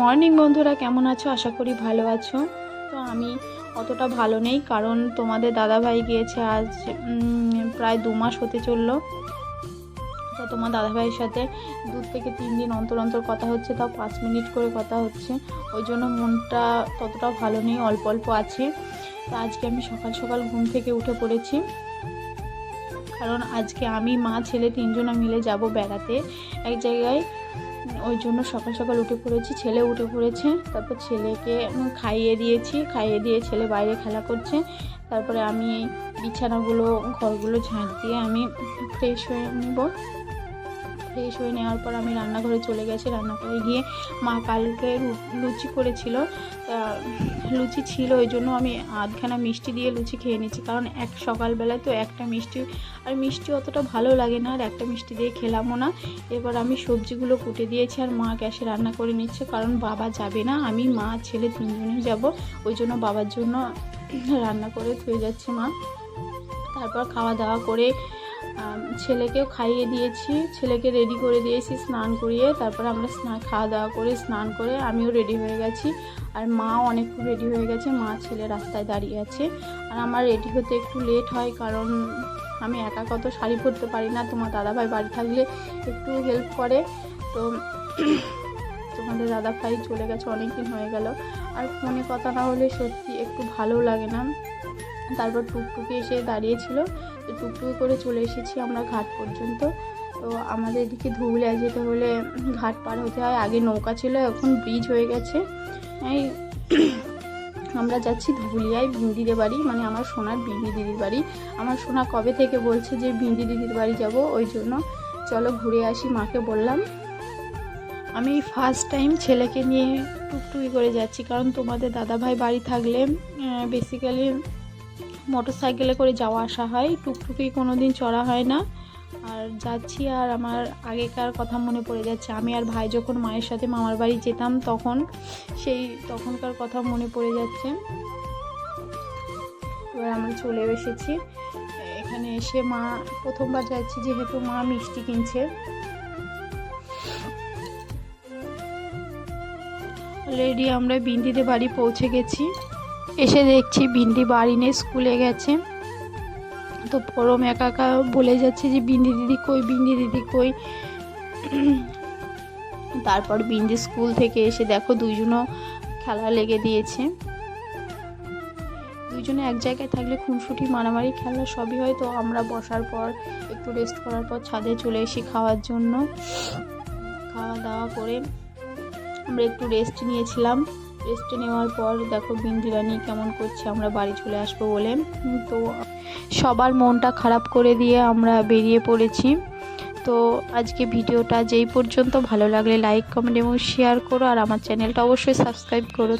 Morning বন্ধুরা। কেমন আছো? আশা করি ভালো আছো। তো আমি অতটা ভালো নেই, কারণ তোমাদের দাদাভাই গিয়েছে আজ প্রায় দু মাস হতে চলল। তো তোমার দাদাভাইয়ের সাথে দু থেকে তিন দিন অন্তর অন্তর কথা হচ্ছে, তাও পাঁচ মিনিট করে কথা হচ্ছে। ওই জন্য মনটা ততটা ভালো নেই, অল্প অল্প আছে। তো আজকে আমি সকাল সকাল ঘুম থেকে উঠে পড়েছি। কারণ আজকে আমি, মা, ছেলে তিনজনা মিলে যাব বেড়াতে। এক জায়গায়, ওই জন্য সকাল সকাল উঠে পড়েছি, ছেলে উঠে পড়েছে। তারপর ছেলেকে খাইয়ে দিয়েছি। খাইয়ে দিয়ে ছেলে বাইরে খেলা করছে। তারপরে আমি বিছানাগুলো, ঘরগুলো ঝাঁট দিয়ে আমি ফ্রেশ হয়ে নেব। ফ্রেশ হয়ে নেওয়ার পর আমি রান্নাঘরে চলে গেছি। রান্নাঘরে গিয়ে মা কালকে লুচি করেছিল। লুচি ছিল, ওই জন্য আমি আধখানা মিষ্টি দিয়ে লুচি খেয়ে নিচ্ছি কারণ এক সকালবেলায় তো একটা মিষ্টি, আর মিষ্টি অতটা ভালো লাগে না, আর একটা মিষ্টি দিয়ে খেলামও না। এবার আমি সবজিগুলো কুটে দিয়েছি, আর মা গ্যাসে রান্না করে নিচ্ছে। কারণ বাবা যাবে না, আমি মা, ছেলে তিনজনেই যাব। ওই জন্য বাবার জন্য রান্না করে থুয়ে যাচ্ছে মা। তারপর খাওয়া দাওয়া করে ছেলেকেও খাইয়ে দিয়েছি। ছেলেকে রেডি করে দিয়েছি স্নান করিয়ে। তারপর আমরা স্নান খাওয়া দাওয়া করে, স্নান করে আমিও রেডি হয়ে গেছি। আর মা অনেকক্ষণ রেডি হয়ে গেছে। মা ছেলে রাস্তায় দাঁড়িয়ে আছে। আর আমার রেডি হতে একটু লেট হয় কারণ আমি একা কত শাড়ি পরতে পারি না। তোমার দাদাভাই বাড়ি থাকলে একটু হেল্প করে। তো তোমাদের দাদাভাই চলে গেছে অনেক দিন হয়ে গেল। আর ফোনে কথা না হলে সত্যি একটু ভালো লাগে না। তারপর টুকটুকি এসে দাঁড়িয়েছিল তো টুকটুকি করে চলে এসেছি আমরা ঘাট পর্যন্ত। তো আমাদের এদিকে ধুবুলিয়া যেতে হলে ঘাট পার হতে হয়। আগে নৌকা ছিল, এখন ব্রিজ হয়ে গেছে। এই আমরা যাচ্ছি ধুবুলিয়ায় বিন্দিদের বাড়ি মানে আমার সোনার বিন্দি দিদির বাড়ি। আমার সোনা কবে থেকে বলছে যে বিন্দি দিদির বাড়ি যাব, ওই জন্য চলো ঘুরে আসি, মাকে বললাম। আমি ফার্স্ট টাইম ছেলেকে নিয়ে টুকটুকি করে যাচ্ছি, কারণ তোমাদের দাদাভাই বাড়ি থাকলে বেসিক্যালি মোটর সাইকেলে করে যাওয়া আসা হয়। টুকটুকি কোনো দিন চড়া হয় না। আর যাচ্ছি আর আমার আগেকার কথা মনে পড়ে যাচ্ছে। আমি আর ভাই যখন মায়ের সাথে মামার বাড়ি যেতাম তখন, সেই তখনকার কথা মনে পড়ে যাচ্ছে। এবার আমরা চলে এসেছি। এখানে এসে মা, প্রথমবার যাচ্ছি যেহেতু মা মিষ্টি কিনছে। অলরেডি আমরা বিন্দিতে বাড়ি পৌঁছে গেছি। এসে দেখছি বিন্দি বাড়ি নিয়ে স্কুলে গেছে। তো পরম একা একা বলে যাচ্ছে যে, বিন্দি দিদি কই, বিন্দি দিদি কই? তারপর বিন্দি স্কুল থেকে এসে দেখো দুইজনও খেলা লেগে দিয়েছে। দুইজনে এক জায়গায় থাকলে খুনসুটি, মারামারি, খেলা সবই হয়। তো আমরা বসার পর, একটু রেস্ট করার পর ছাদে চলে এসি খাওয়ার জন্য। খাওয়া দাওয়া করে আমরা একটু রেস্ট নিয়েছিলাম। রেস্ট নেওয়ার পর দেখো বিন্দিরানি কেমন করছে, আমরা বাড়ি চলে আসব বলে। তো সবার মনটা খারাপ করে দিয়ে আমরা বেরিয়ে পড়েছি। তো আজকে ভিডিওটা যেই পর্যন্ত, ভালো লাগলে লাইক কমেন্ট এবং শেয়ার করো। আর আমার চ্যানেলটা অবশ্যই সাবস্ক্রাইব করো।